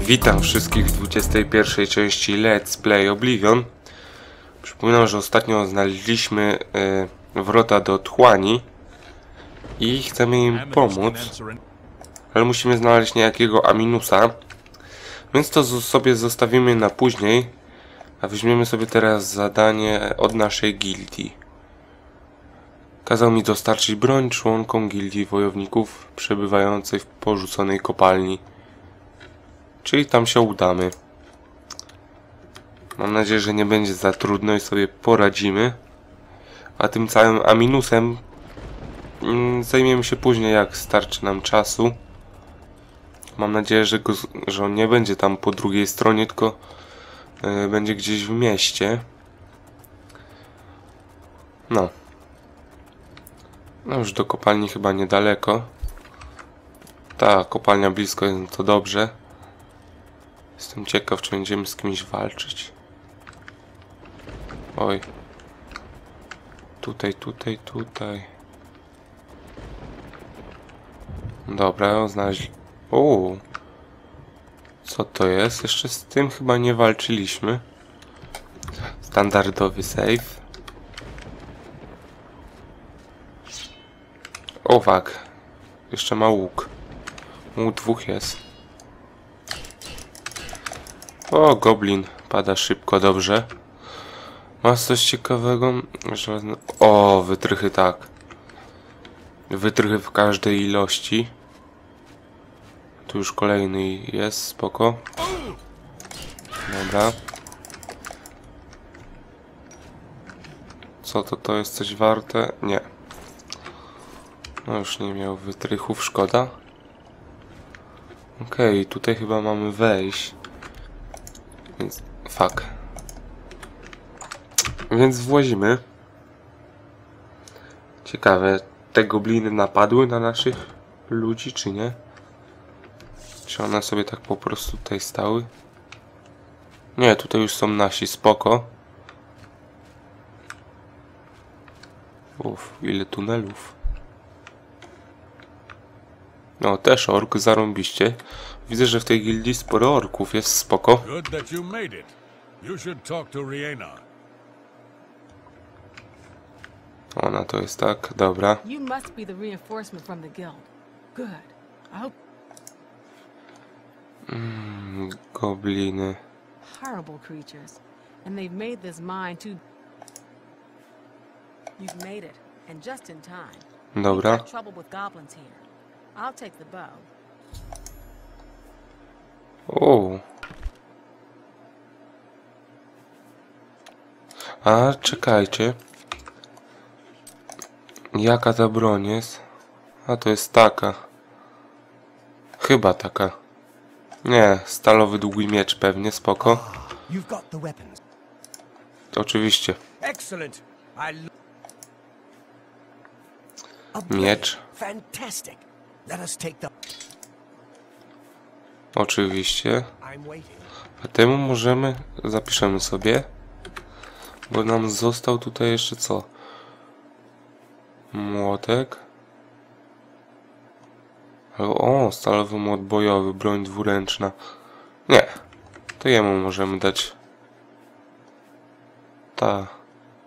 Witam wszystkich w 21 części Let's Play Oblivion. Przypominam, że ostatnio znaleźliśmy e, wrota do Tchłani i chcemy im pomóc, ale musimy znaleźć niejakiego Aminusa, więc to sobie zostawimy na później, a weźmiemy sobie teraz zadanie od naszej gildii. Kazał mi dostarczyć broń członkom gildii wojowników przebywającej w porzuconej kopalni. Czyli tam się udamy. Mam nadzieję, że nie będzie za trudno i sobie poradzimy. A tym całym Aminusem mm, zajmiemy się później, jak starczy nam czasu. Mam nadzieję, że, go, że on nie będzie tam po drugiej stronie, tylko y, będzie gdzieś w mieście. No. No już do kopalni chyba niedaleko. Ta kopalnia blisko jest, to dobrze. Jestem ciekaw, czy będziemy z kimś walczyć. Oj. Tutaj, tutaj, tutaj. Dobra, znaleźli. O. Co to jest? Jeszcze z tym chyba nie walczyliśmy. Standardowy save. O, wag. Jeszcze ma łuk. Łuk dwóch jest. O, goblin. Pada szybko, dobrze. Masz coś ciekawego? O, wytrychy tak. Wytrychy w każdej ilości. Tu już kolejny jest, spoko. Dobra. Co to, to jest coś warte? Nie. No już nie miał wytrychów, szkoda. Okej, tutaj chyba mamy wejść. Więc... Fuck. Więc włazimy. Ciekawe, te gobliny napadły na naszych ludzi, czy nie? Czy one sobie tak po prostu tutaj stały? Nie, tutaj już są nasi, spoko. Uff, ile tunelów. No, też ork, zarąbiście. Widzę, że w tej gildii sporo orków, jest spoko. Ona to jest tak, dobra. Hope Gobliny. horrible creatures. And they've made this mine too. You've made it, and just in time. We've Dobra. got trouble with goblins here. I'll take the bow. O. A, czekajcie. Jaka ta broń jest? A, to jest taka. Chyba taka. Nie, stalowy długi miecz pewnie, spoko. Oczywiście. Miecz. Fantastic. Let us take the. Oczywiście. A temu możemy... Zapiszemy sobie. Bo nam został tutaj jeszcze co? Młotek. Ale O, stalowy młot bojowy, broń dwuręczna. Nie. To jemu możemy dać. Ta.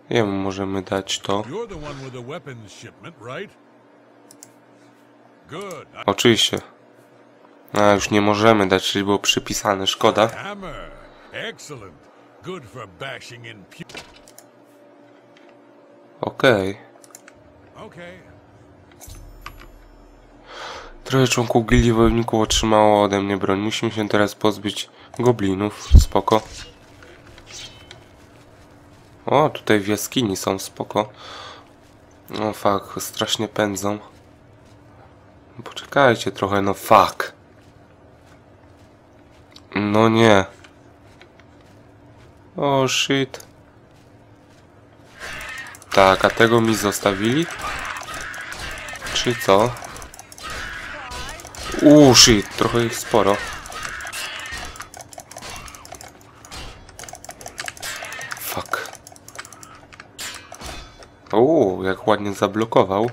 Jemu możemy dać to. You're the one with the weapons shipment, right? Oczywiście. A, już nie możemy dać, czyli było przypisane. Szkoda. Okej. Okay. Trochę członków gildii wojowników otrzymało ode mnie broń. Musimy się teraz pozbyć goblinów. Spoko. O, tutaj w jaskini są spoko. No fuck, strasznie pędzą. Poczekajcie trochę, no fuck. No nie. O shit. Tak, a tego mi zostawili? Czy co? Uuu, shit, trochę ich sporo. Fuck. Uuu, jak ładnie zablokował.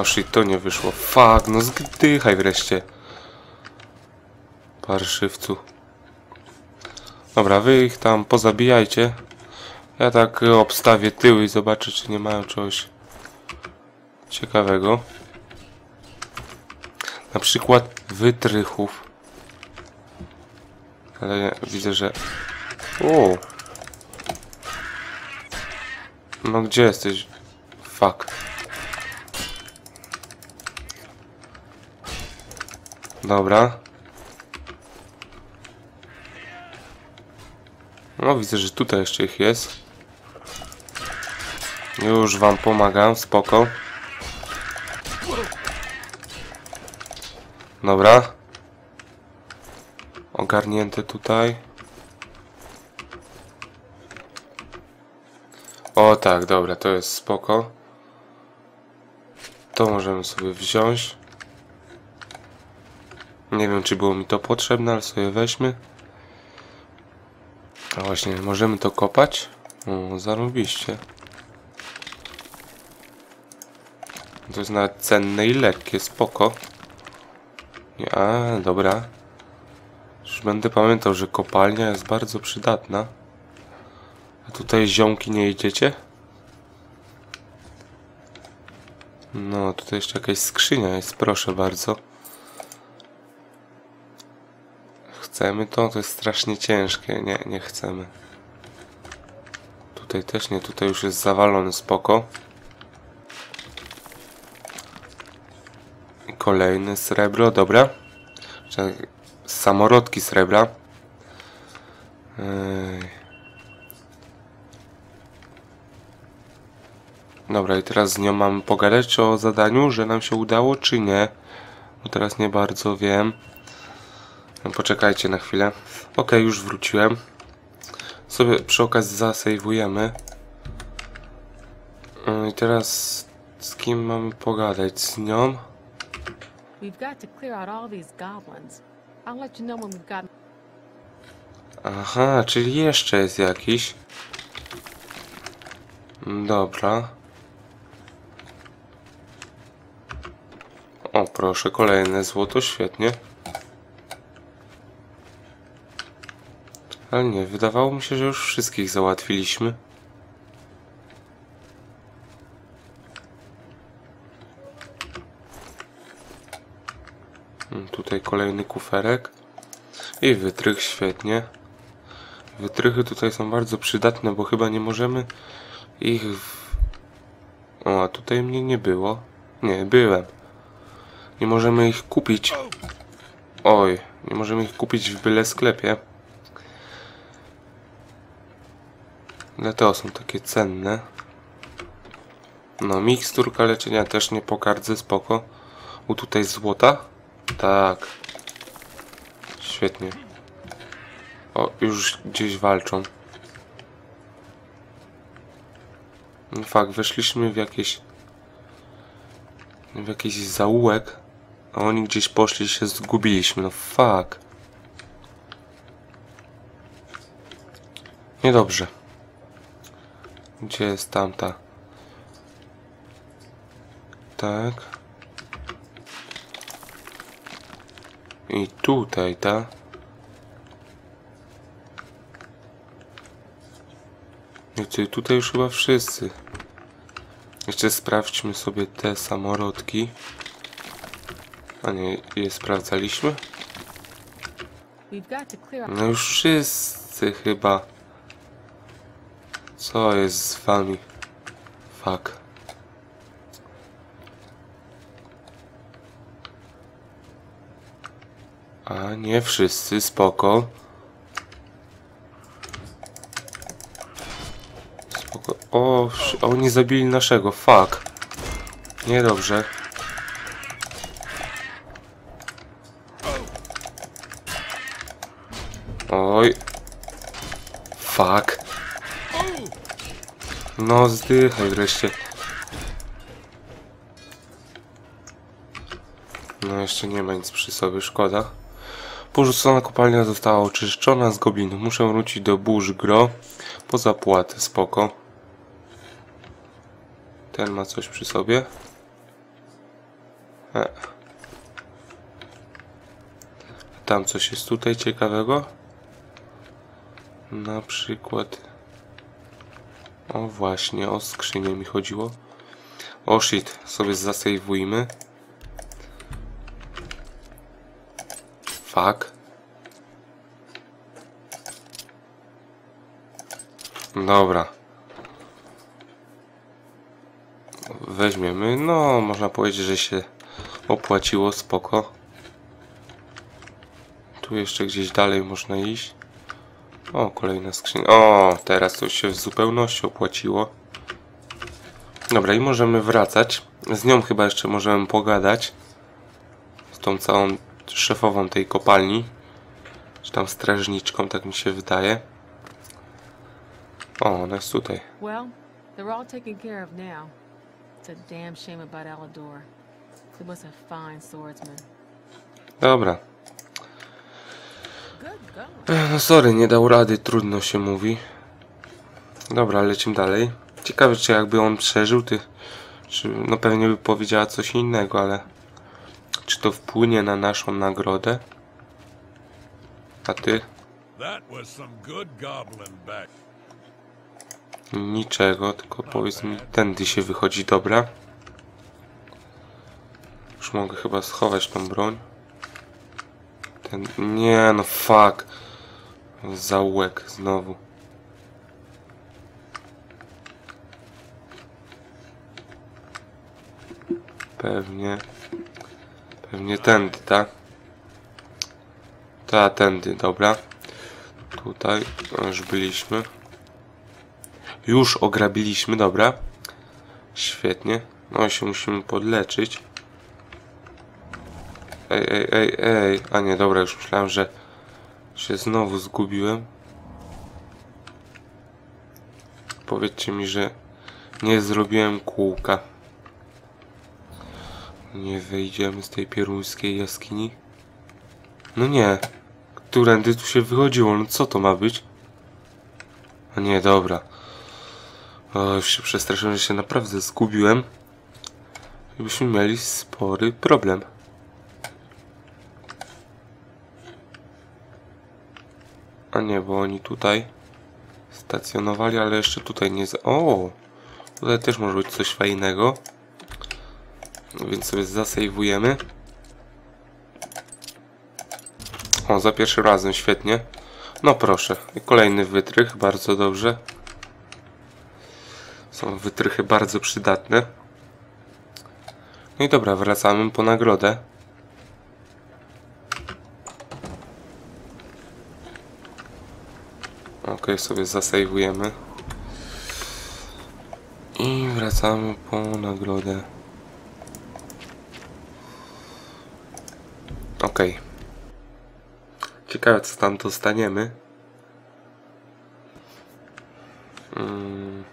No shit, to nie wyszło. Fuck, no zdychaj wreszcie. Parszywcu. Dobra, wy ich tam pozabijajcie. Ja tak obstawię tyły i zobaczę, czy nie mają czegoś ciekawego. Na przykład wytrychów. Ale nie, widzę, że... O! No gdzie jesteś? Fuck. Dobra. No widzę, że tutaj jeszcze ich jest. Już wam pomagam, spoko. Dobra. Ogarnięte tutaj. O tak, dobra, to jest spoko. To możemy sobie wziąć. Nie wiem, czy było mi to potrzebne, ale sobie weźmy. A właśnie, możemy to kopać? O, zarobiście. To jest nawet cenne i lekkie, spoko. A, dobra. Już będę pamiętał, że kopalnia jest bardzo przydatna. A tutaj ziomki nie idziecie? No, tutaj jeszcze jakaś skrzynia jest, proszę bardzo. Chcemy to? To jest strasznie ciężkie. Nie, nie chcemy. Tutaj też nie, tutaj już jest zawalony spoko. Kolejne srebro, dobra. Samorodki srebra. Dobra, i teraz z nią mamy pogadać o zadaniu, że nam się udało, czy nie. Bo teraz nie bardzo wiem. No, Poczekajcie na chwilę. Ok, już wróciłem. Sobie przy okazji zasejwujemy. Yy, I teraz z kim mamy pogadać? Z nią? Aha, czyli jeszcze jest jakiś. Dobra. O, proszę, kolejne złoto, świetnie. Ale nie, wydawało mi się, że już wszystkich załatwiliśmy. Mm, Tutaj kolejny kuferek. I wytrych, świetnie. Wytrychy tutaj są bardzo przydatne, bo chyba nie możemy ich... W... O, a tutaj mnie nie było. Nie, byłem. Nie możemy ich kupić. Oj, nie możemy ich kupić w byle sklepie. Dlatego są takie cenne. No, miksturka leczenia też nie pogardzę, spoko. U tutaj złota? Tak. Świetnie. O, już gdzieś walczą. No Fakt, weszliśmy w jakieś... W jakiś zaułek, a oni gdzieś poszli się zgubiliśmy, no fuck. Niedobrze. Gdzie jest tamta? Tak. I tutaj, ta. Wiecie, tutaj już chyba wszyscy. Jeszcze sprawdźmy sobie te samorodki. A nie, je sprawdzaliśmy? No już wszyscy chyba. Co jest z wami? Fuck. A nie wszyscy, spoko. Spoko. O, oni zabili naszego, fuck. Niedobrze. No zdychaj wreszcie. No jeszcze nie ma nic przy sobie, szkoda. Porzucona kopalnia została oczyszczona z goblinów. Muszę wrócić do burz gro po zapłatę, spoko. Ten ma coś przy sobie. E. Tam coś jest tutaj ciekawego? Na przykład... O właśnie, o skrzynię mi chodziło. O shit, sobie zasejwujmy. Fuck. Dobra. Weźmiemy, no można powiedzieć, że się opłaciło, spoko. Tu jeszcze gdzieś dalej można iść. O, kolejna skrzynia. O, teraz to się w zupełności opłaciło. Dobra, i możemy wracać. Z nią chyba jeszcze możemy pogadać. Z tą całą szefową tej kopalni. Czy tam strażniczką, tak mi się wydaje. O, ona jest tutaj. Well, they're all taken care of now. It's a damn shame about Alador. He was a fine swordsman. Dobra. No sorry, nie dał rady, trudno się mówi. Dobra, lecimy dalej. Ciekawe, czy jakby on przeżył, ty... Czy, no pewnie by powiedziała coś innego, ale... Czy to wpłynie na naszą nagrodę? A ty? Niczego, tylko powiedz mi, tędy się wychodzi, dobra? Już mogę chyba schować tą broń. Ten... Nie, no fuck. Zaułek znowu. Pewnie. Pewnie tędy, tak? Ta, tędy, dobra. Tutaj już byliśmy. Już ograbiliśmy, dobra. Świetnie. No się musimy podleczyć. Ej, ej, ej, ej. A nie, dobra, już myślałem, że się znowu zgubiłem. Powiedzcie mi, że nie zrobiłem kółka. Nie wyjdziemy z tej pieruńskiej jaskini. No nie. Którędy tu się wychodziło? No co to ma być? A nie, dobra. O, już się przestraszyłem, że się naprawdę zgubiłem. I byśmy mieli spory problem. A nie, bo oni tutaj stacjonowali, ale jeszcze tutaj nie... O! Tutaj też może być coś fajnego. No Więc sobie zasejwujemy. O, za pierwszym razem, świetnie. No proszę, kolejny wytrych, bardzo dobrze. Są wytrychy bardzo przydatne. No i dobra, wracamy po nagrodę. Ok, sobie zasejwujemy. I wracamy po nagrodę. Ok. Ciekawe co tam dostaniemy. Mm.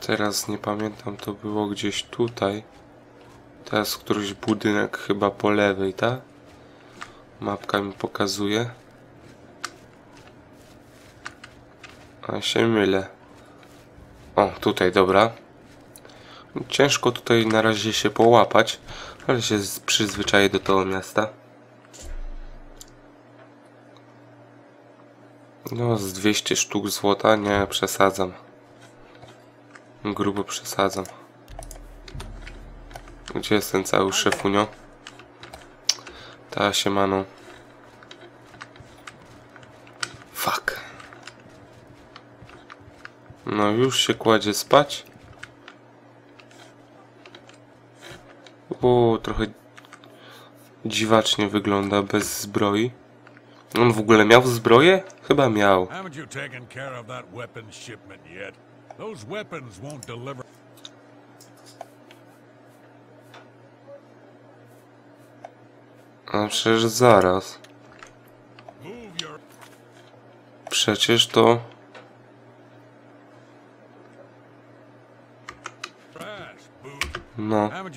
Teraz nie pamiętam, to było gdzieś tutaj. Teraz któryś budynek chyba po lewej, tak? Mapka mi pokazuje. A się mylę. O, tutaj, dobra. Ciężko tutaj na razie się połapać, ale się przyzwyczaję do tego miasta. No, z 200 sztuk złota nie przesadzam. Grubo przesadzam. Gdzie jest ten cały szefunio? Ta siemano. Fuck. No już się kładzie spać. O, trochę dziwacznie wygląda bez zbroi. On w ogóle miał zbroję? Chyba miał. A przecież zaraz. Przecież to... No.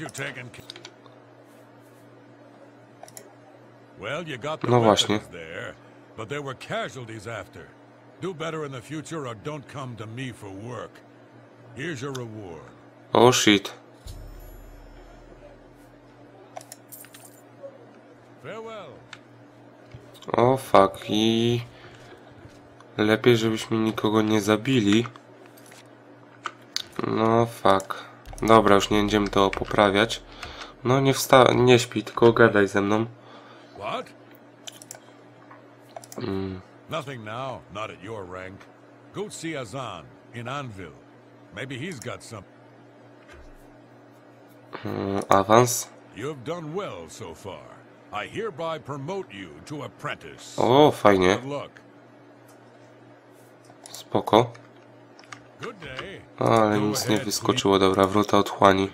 No właśnie. But there were casualties after. Do better in the future or don't come to me for work. Here's your reward. Oh shit. Farewell. O fuck i lepiej żebyśmy nikogo nie zabili. No fuck. Dobra, już nie będziemy to poprawiać. No nie wsta... nie śpi, tylko gadaj ze mną. What? Nothing now, not at your rank. Go see Azan in Anvil. Maybe he's got some. Mm, Awans. You have done well so far. I hereby promote you to apprentice. O, fajnie. Spoko. Ale nic nie wyskoczyło. Dobra, wrota otchłani.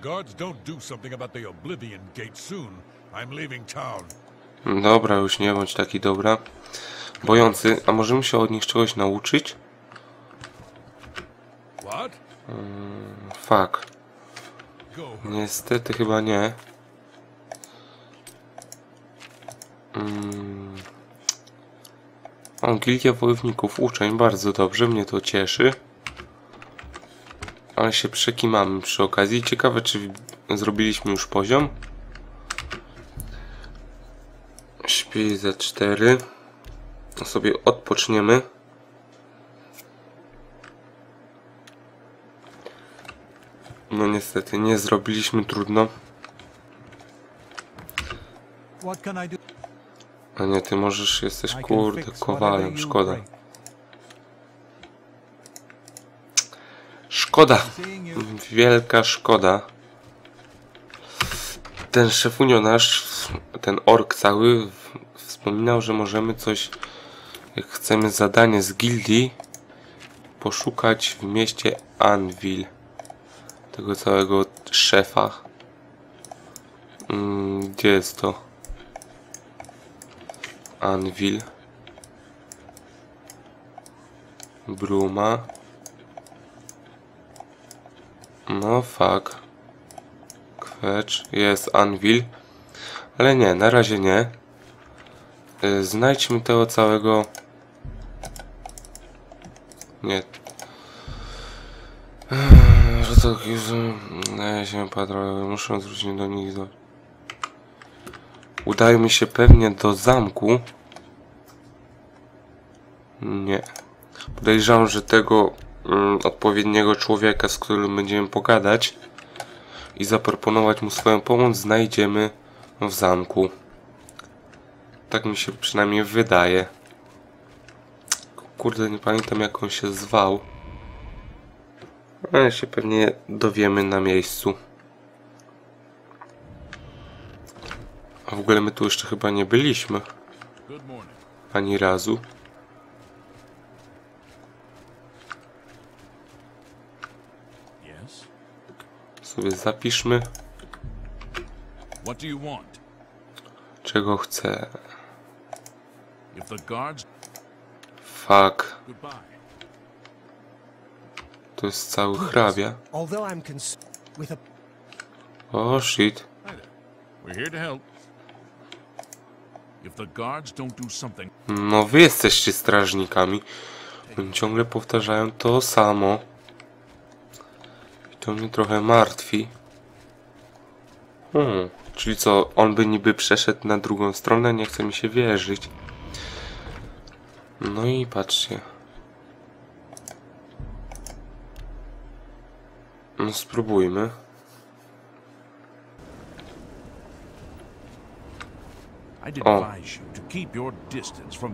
Dobra, już nie bądź taki dobra. Bojący, a możemy się od nich czegoś nauczyć? Fuck. Go. Niestety chyba nie. Mm. O, Gildia Wojowników uczeń, bardzo dobrze, mnie to cieszy. Ale się przekimamy przy okazji. Ciekawe, czy zrobiliśmy już poziom. Śpi za 4. Sobie odpoczniemy. No niestety nie zrobiliśmy trudno. A nie, ty możesz, jesteś kurde kowalem, szkoda. Szkoda, wielka szkoda. Ten szefunio nasz, ten ork cały, wspominał, że możemy coś, jak chcemy zadanie z gildii, poszukać w mieście Anvil. Tego całego szefa. Mm, Gdzie jest to? Anvil. Bruma. No fuck. Kwecz. Jest Anvil. Ale nie, na razie nie. Y, Znajdźmy tego całego... Nie. Że to ja się patrolowe, muszę zwrócić do nich. Do... Udaje mi się pewnie do zamku. Nie. Podejrzewam, że tego odpowiedniego człowieka, z którym będziemy pogadać i zaproponować mu swoją pomoc, znajdziemy w zamku. Tak mi się przynajmniej wydaje. Kurde, nie pamiętam jak on się zwał. Ale się pewnie dowiemy na miejscu. A w ogóle my tu jeszcze chyba nie byliśmy. Ani razu. Sobie zapiszmy, czego chcę. Fuck. To jest cały hrabia. Although I'm cons- with a O shit. No wy jesteście strażnikami. Oni ciągle powtarzają to samo. To mnie trochę martwi. Hmm. Czyli co, on by niby przeszedł na drugą stronę? Nie chce mi się wierzyć. No i patrzcie. No spróbujmy.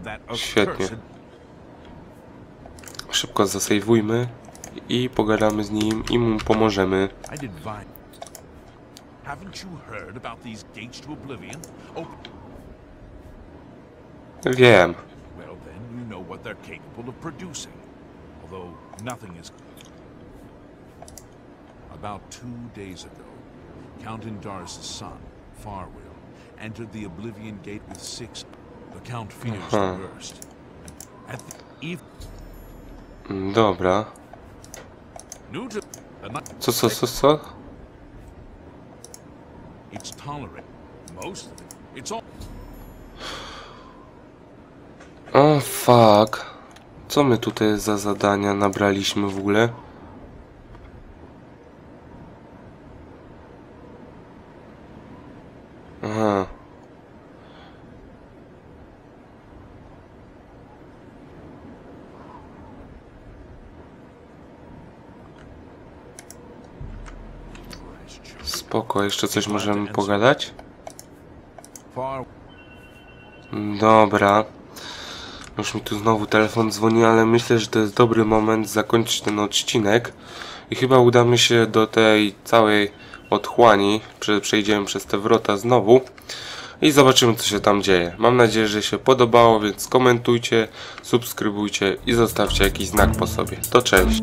That Świetnie. Szybko zasejwujmy i pogadamy z nim i mu pomożemy. Oh, Wiem. About two days ago, Count Indar's son, Farwill, entered the Oblivion Gate with six. The Count fears the worst. At the eve, Dobra. new to the night, Co, co, co, co? O fuck. Co my tutaj za zadania nabraliśmy w ogóle? Aha. Spoko, jeszcze coś możemy pogadać? Dobra. Już mi tu znowu telefon dzwoni, ale myślę, że to jest dobry moment zakończyć ten odcinek. I chyba udamy się do tej całej otchłani. Prze- Przejdziemy przez te wrota znowu. I zobaczymy, co się tam dzieje. Mam nadzieję, że się podobało, więc komentujcie, subskrybujcie i zostawcie jakiś znak po sobie. To cześć.